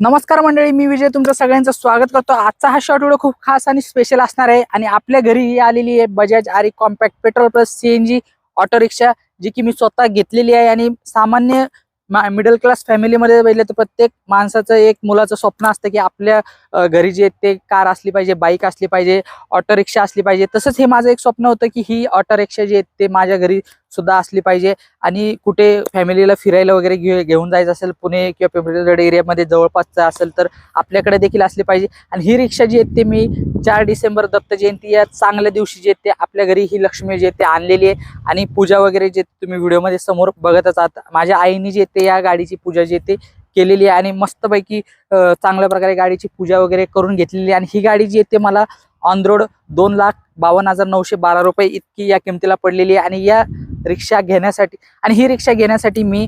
नमस्कार मंडळी मी विजय. तुमचं सगळ्यांचं स्वागत करतो. आजचा हा शॉर्ट व्हिडिओ खूप खास आणि स्पेशल असणार आहे. आणि आपल्या घरी ही आलेली आहे Bajaj RE compact petrol plus CNG auto rickshaw जी की मी स्वतः घेतलेली आहे. आणि सामान्य मिडल क्लास फॅमिलीमध्ये बघितलं तर प्रत्येक माणसाचं एक मुलाचं स्वप्न असतं की आपल्या घरी जे ते कार असली पाहिजे बाईक असली पाहिजे ऑटो रिक्षा असली पाहिजे. तसंच हे माझं एक स्वप्न होतं की ही ऑटो रिक्षा जी आहे ते माझ्या घरी सुद्धा असली पाहिजे. आणि कुठे फॅमिलीला फिरायला वगैरे घे घेऊन जायचं असेल पुणे किंवा पिंपरी एरियामध्ये जवळपासचं असेल तर आपल्याकडे देखील असली पाहिजे. आणि ही रिक्षा जी येते मी चार डिसेंबर दत्त जयंती या चांगल्या दिवशी जे येते आपल्या घरी ही लक्ष्मी जी येते आणलेली आहे. आणि पूजा वगैरे जे तुम्ही व्हिडिओमध्ये समोर बघतच आहात. माझ्या आईने जी येते या गाडीची पूजा जी येते केलेली आहे. आणि मस्तपैकी चांगल्या प्रकारे गाडीची पूजा वगैरे करून घेतलेली आहे. आणि ही गाडी जी येते मला ऑन रोड दोन लाख बावन्न हजार नऊशे बारा रुपये इतकी या किमतीला पडलेली आहे. आणि या रिक्षा घेण्यासाठी आणि ही रिक्षा घेण्यासाठी मी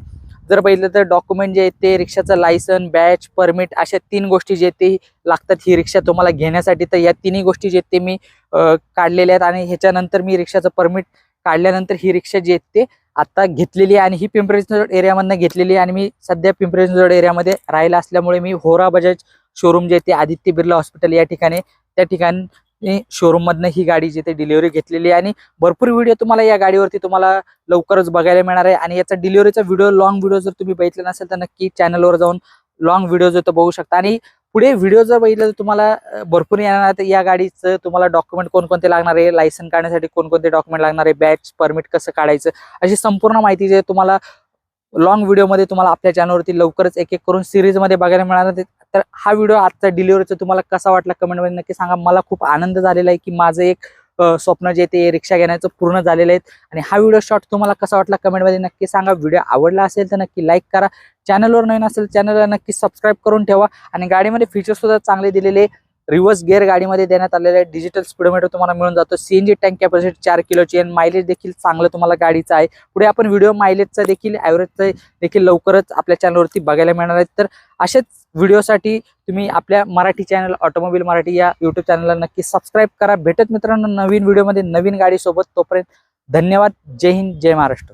जर बघितलं तर डॉक्युमेंट जे आहेत ते रिक्षाचं लायसन बॅच परमिट अशा तीन गोष्टी जे ते लागतात ही रिक्षा तुम्हाला घेण्यासाठी. तर या तिन्ही गोष्टी जे ते मी काढलेल्या आहेत आणि ह्याच्यानंतर मी रिक्षाचं परमिट काढल्यानंतर ही रिक्षा जी आहेत ते आता घेतलेली आहे आणि ही पिंपरी चिंचवड एरियामधनं घेतलेली आहे आणि मी सध्या पिंपरी चिंचवड एरियामध्ये राहिला असल्यामुळे मी होरा बजाज शोरूम जे आहे ते आदित्य बिर्ला हॉस्पिटल या ठिकाणी त्या ठिकाणी शोरूम मधनं ही गाडी जिथे डिलिव्हरी घेतलेली आहे. आणि भरपूर व्हिडिओ तुम्हाला या गाडीवरती तुम्हाला लवकरच बघायला मिळणार आहे. आणि याचा डिलिव्हरीचा व्हिडिओ लॉंग व्हिडिओ जर तुम्ही बघितला नसेल तर नक्की चॅनलवर जाऊन लॉंग व्हिडिओ जो तो बघू शकता. आणि पुढे व्हिडिओ जर बघितलं तर तुम्हाला भरपूर येणार तर या गाडीचं तुम्हाला डॉक्युमेंट कोणकोणते लागणार आहे? लायसन काढण्यासाठी कोणकोणते डॉक्युमेंट लागणार आहे? बॅच परमिट कसं काढायचं? अशी संपूर्ण माहिती जे तुम्हाला लॉंग व्हिडिओमध्ये तुम्हाला आपल्या चॅनलवरती लवकरच एक एक करून सिरीजमध्ये बघायला मिळणार तर हा व्हिडिओ आजचा डिलिव्हरीचा तुम्हाला कसा वाटला कमेंटमध्ये नक्की सांगा. मला खूप आनंद झालेला आहे की माझं एक स्वप्न जे ते रिक्षा घेण्याचं पूर्ण झालेलं आहे. आणि हा व्हिडिओ शॉर्ट तुम्हाला कसा वाटला कमेंटमध्ये नक्की सांगा. व्हिडिओ आवडला असेल तर नक्की लाईक करा. चॅनलवर नवीन असेल चॅनलला नक्की सबस्क्राईब करून ठेवा. आणि गाडीमध्ये फीचर्ससुद्धा चांगले दिलेले रिव्हर्स गिअर गाडीमध्ये देण्यात आलेलं आहे डिजिटल स्पीडोमीटर तुम्हाला मिळून जातो. सीएनजी टँक कॅपॅसिटी चार किलोची आणि मायलेज देखील चांगलं तुम्हाला गाडीचं आहे. पुढे आपण व्हिडिओ मायलेजचा देखील ॲव्हरेजचा देखील लवकरच आपल्या चॅनलवरती बघायला मिळणार आहेत तर असेच व्हिडिओसाठी तुम्ही आपल्या मराठी चॅनल ऑटोमोबाईल मराठी या युट्यूब चॅनलला नक्की सबस्क्राईब करा. भेटत मित्रांनो नवीन व्हिडिओमध्ये नवीन गाडीसोबत. तोपर्यंत धन्यवाद. जय हिंद जय महाराष्ट्र.